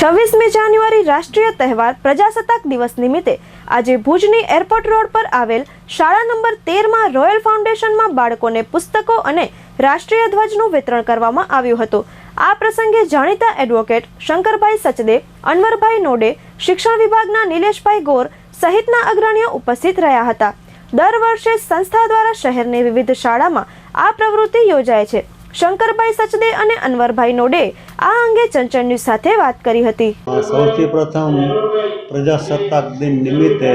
છવ્વીસમી જાન્યુઆરી રાષ્ટ્રીય તહેવાર પ્રજાસત્તાક દિવસ નિમિત્તે આજે ભુજની એરપોર્ટ રોડ પર આવેલ શાળા નંબર તેરમાં રોયલ ફાઉન્ડેશનમાં બાળકોને પુસ્તકો અને રાષ્ટ્રીય ધ્વજનું વિતરણ કરવામાં આવ્યું હતું. આ પ્રસંગે જાણીતા એડવોકેટ શંકરભાઈ સચદેવ અનવરભાઈ નોડે, શિક્ષણ વિભાગના નિલેશભાઈ ગોર સહિતના અગ્રણીઓ ઉપસ્થિત રહ્યા હતા. દર વર્ષે સંસ્થા દ્વારા શહેરની વિવિધ શાળામાં આ પ્રવૃત્તિ યોજાય છે. શંકરભાઈ સચદે અને અનવરભાઈ નોડે આ અંગે ચંચળ ન્યૂઝ સાથે વાત કરી હતી. સૌથી પ્રથમ પ્રજાસત્તાક દિન નિમિત્તે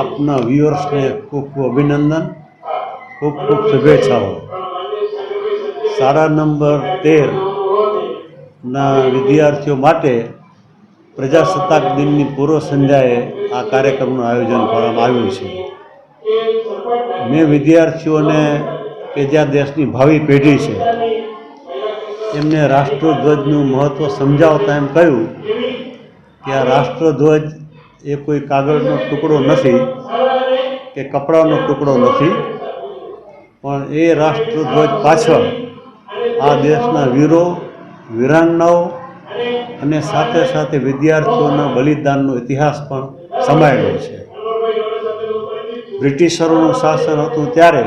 આપના વ્યુઅર્સને ખૂબ ખૂબ અભિનંદન, ખૂબ ખૂબ શુભેચ્છાઓ. સારા નંબર તેર ના વિદ્યાર્થીઓ માટે પ્રજાસત્તાક દિનની પૂર્વ સંધ્યાએ આ કાર્યક્રમનું આયોજન કરવામાં આવ્યું છે. મેં વિદ્યાર્થીઓને કે જ્યાં દેશની ભાવિ પેઢી છે, એમને રાષ્ટ્રધ્વજનું મહત્ત્વ સમજાવતા એમ કહ્યું કે આ રાષ્ટ્રધ્વજ એ કોઈ કાગળનો ટુકડો નથી કે કપડાનો ટુકડો નથી, પણ એ રાષ્ટ્રધ્વજ પાછળ આ દેશના વીરો, વીરાંગનાઓ અને સાથે સાથે વિદ્યાર્થીઓના બલિદાનનો ઇતિહાસ પણ સમાયેલો છે. બ્રિટિશરોનું શાસન હતું ત્યારે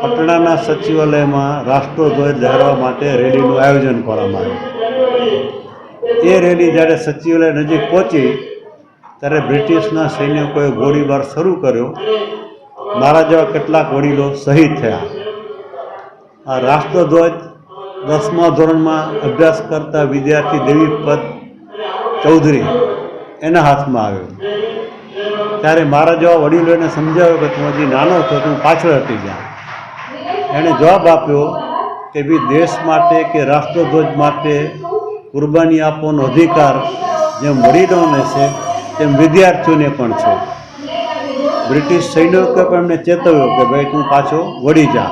પટણાના સચિવાલયમાં રાષ્ટ્રધ્વજ લહેરાવવા માટે રેલીનું આયોજન કરવામાં આવ્યું. એ રેલી જ્યારે સચિવાલય નજીક પહોંચી, ત્યારે બ્રિટિશના સૈનિકોએ ગોળીબાર શરૂ કર્યો. મારા જેવા કેટલાક વડીલો શહીદ થયા. આ રાષ્ટ્રધ્વજ દસમા ધોરણમાં અભ્યાસ કરતા વિદ્યાર્થી દેવીપદ ચૌધરી એના હાથમાં આવ્યો. ત્યારે મારા જેવા વડીલોને સમજાવ્યો કે તું હજી નાનો હતો તું પાછળ હટી જા એણે જવાબ આપ્યો કે બી દેશ માટે કે રાષ્ટ્રધ્વજ માટે કુરબાની આપવાનો અધિકાર જેમ વડીલોને છે, તેમ વિદ્યાર્થીઓને પણ છે. બ્રિટિશ સૈનિકોએ પણ એમને ચેતવ્યો કે ભાઈ તું પાછો વળી જા.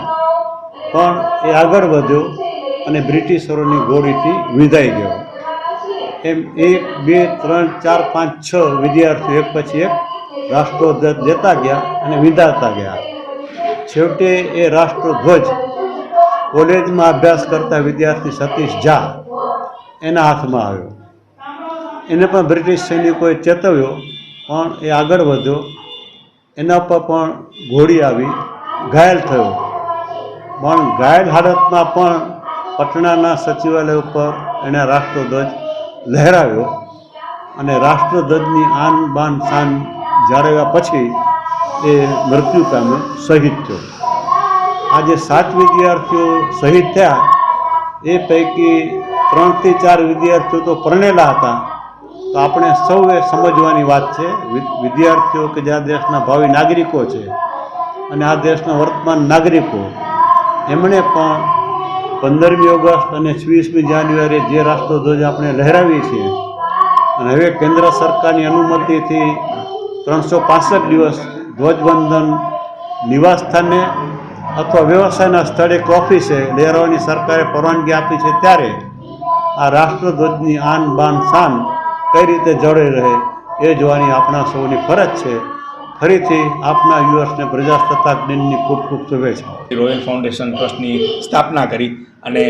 પણ એ આગળ વધ્યો અને બ્રિટિશરોની ગોળીથી વિધાઈ ગયો. એમ એક, બે, ત્રણ, ચાર, પાંચ, છ વિદ્યાર્થીઓ એક પછી એક રાષ્ટ્રધ્વજ લેતા ગયા અને વિદાતા ગયા. છેવટે એ રાષ્ટ્રધ્વજ કોલેજમાં અભ્યાસ કરતા વિદ્યાર્થી સતીશ ઝા એના હાથમાં આવ્યો. એને પણ બ્રિટિશ સૈનિકોએ ચેતવ્યો, પણ એ આગળ વધ્યો. એના પર પણ ગોળી આવી, ઘાયલ થયો. પણ ઘાયલ હાલતમાં પણ પટણાના સચિવાલય ઉપર એણે રાષ્ટ્રધ્વજ લહેરાવ્યો અને રાષ્ટ્રધ્વજની આન બાન શાન જાળવ્યા પછી એ મૃત્યુ પામે શહીદ થયો. આજે સાત વિદ્યાર્થીઓ શહીદ થયા. એ પૈકી ત્રણથી ચાર વિદ્યાર્થીઓ તો પરણેલા હતા. તો આપણે સૌએ સમજવાની વાત છે વિદ્યાર્થીઓ કે જે આ દેશના ભાવિ નાગરિકો છે અને આ દેશના વર્તમાન નાગરિકો, એમણે પણ પંદરમી ઓગસ્ટ અને છવ્વીસમી જાન્યુઆરી જે રાષ્ટ્રધ્વજ આપણે લહેરાવીએ છીએ અને હવે કેન્દ્ર સરકારની અનુમતિથી ત્રણસો દિવસ ધ્વજવંદન નિવાસ સ્થાને અથવા વ્યવસાયના સ્થળે કે ઓફિસે લહેરાવાની સરકારે પરવાનગી આપી છે ત્યારે આ રાષ્ટ્રધ્વજની આન બાન શાન કઈ રીતે જળવાઈ રહે એ જોવાની આપણા સૌની ફરજ છે. ફરીથી આપના યુએસને પ્રજાસત્તાક દિનની ખૂબ ખૂબ શુભેચ્છા રોયલ ફાઉન્ડેશન ટ્રસ્ટની સ્થાપના કરી અને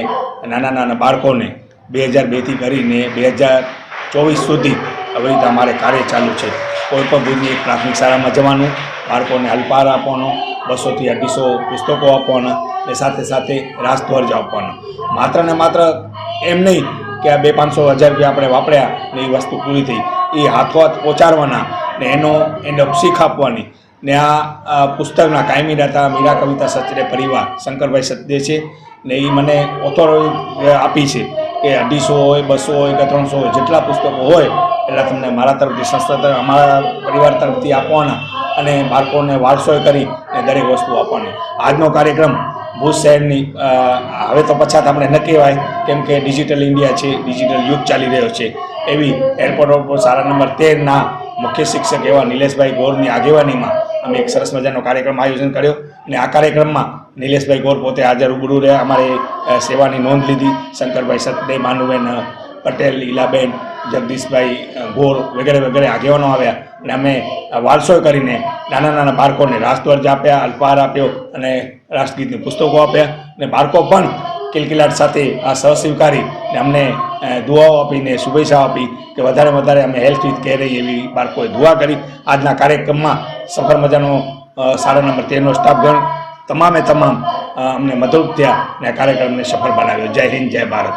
નાના નાના બાળકોને બે હજાર બેથી કરીને બે હજાર ચોવીસ સુધી આવી રીતે અમારે કાર્ય ચાલુ છે. કોઈ પણ એક પ્રાથમિક શાળામાં જવાનું બાળકોને અલ્પાહાર આપવાનો, બસોથી અઢીસો પુસ્તકો આપવાના અને સાથે સાથે રાસધ્વજ આપવાનો. માત્ર ને માત્ર એમ નહીં કે આ બે પાંચસો હજાર રૂપિયા આપણે વાપર્યા ને એ વસ્તુ પૂરી થઈ. એ હાથોહાથ પહોંચાડવાના ને એનો એને શીખ આપવાની. ને આ પુસ્તકના કાયમી રહેતા મીરા કવિતા સચરે પરિવાર શંકરભાઈ સચદે છે ને એ મને ઓથોરિટી આપી છે કે અઢીસો હોય, બસો હોય કે ત્રણસો હોય, જેટલા પુસ્તકો હોય એટલા તમને મારા તરફથી, સંસ્થા તરફ, અમારા પરિવાર તરફથી આપવાના. અને બાળકોને વારસોય કરી અને દરેક વસ્તુ આપવાની આજનો કાર્યક્રમ ભુજ શહેરની હવે તો પછાત આપણે ન કહેવાય, કેમ કે ડિજિટલ ઇન્ડિયા છે, ડિજિટલ યુગ ચાલી રહ્યો છે. એવી એરપોર્ટ રોડ સારા નંબર તેરના મુખ્ય શિક્ષક એવા નિલેશભાઈ ગોરની આગેવાનીમાં અમે એક સરસ મજાનો કાર્યક્રમ આયોજન કર્યો અને આ કાર્યક્રમમાં નિલેશભાઈ ગોર પોતે હાજર રૂબરૂ રહ્યા. અમારે સેવાની નોંધ લીધી. શંકરભાઈ સતદેવ, માનુબેન પટેલ, ઈલાબેન જગદીશભાઈ ગોર વગેરે વગેરે આગેવાનો આવ્યા. અને અમે વારસો કરીને નાના નાના બાળકોને રાષ્ટ્રધ્વજ આપ્યા, અલ્પહાર આપ્યો અને રાષ્ટ્રગીતની પુસ્તકો આપ્યા. અને બાળકો પણ કિલકિલાટ સાથે આ સહ સ્વીકારી ને અમને દુઆઓ આપીને શુભેચ્છાઓ આપી કે વધારે વધારે અમે હેલ્થ વિથ રહી એવી બાળકોએ દુઆ કરી. આજના કાર્યક્રમમાં સફર મજાનો સારા નંબર તેરનો સ્ટાફગણ તમામે તમામ અમને મદદરૂપ થયા અને કાર્યક્રમને સફળ બનાવ્યો. જય હિન્દ, જય ભારત.